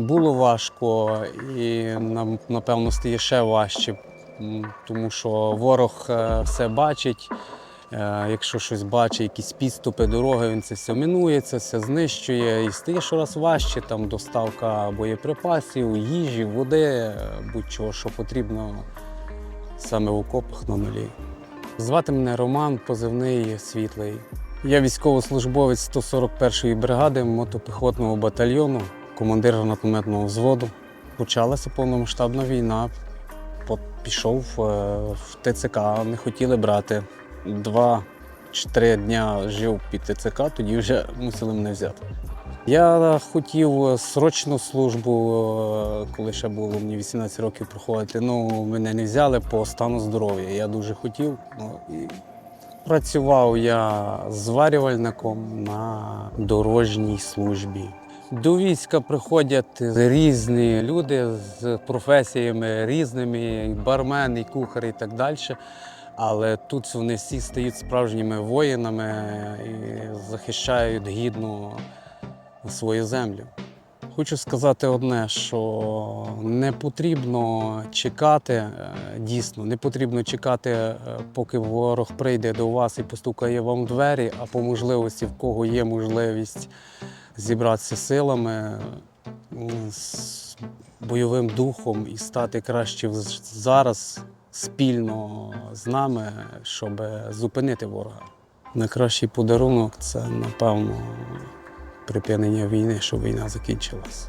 Було важко і нам, напевно стає ще важче, тому що ворог е, все бачить. Е, Якщо щось бачить, якісь підступи дороги, він це все мінує, це все знищує і стає щораз важче. Там доставка боєприпасів, їжі, води, е, будь-чого, що потрібно саме в окопах на нулі. Звати мене Роман, позивний світлий. Я військовослужбовець 141-ї бригади мотопіхотного батальйону, командир гранатометного взводу. Почалася повномасштабна війна. Пішов е, в ТЦК, не хотіли брати. Два чи три дня жив під ТЦК, тоді вже мусили мене взяти. Я хотів срочну службу, е, коли ще було мені 18 років проходити. Ну, мене не взяли по стану здоров'я. Я дуже хотів. Ну, і працював я зварювальником на дорожній службі. До війська приходять різні люди з професіями різними, бармен, і кухар, і так далі. Але тут вони всі стають справжніми воїнами і захищають гідно свою землю. Хочу сказати одне, що не потрібно чекати, е, дійсно, не потрібно чекати, е, поки ворог прийде до вас і постукає вам в двері, а по можливості, в кого є можливість зібратися силами, з бойовим духом і стати краще зараз спільно з нами, щоб зупинити ворога. Найкращий подарунок це, напевно, припинення війни, щоб війна закінчилась.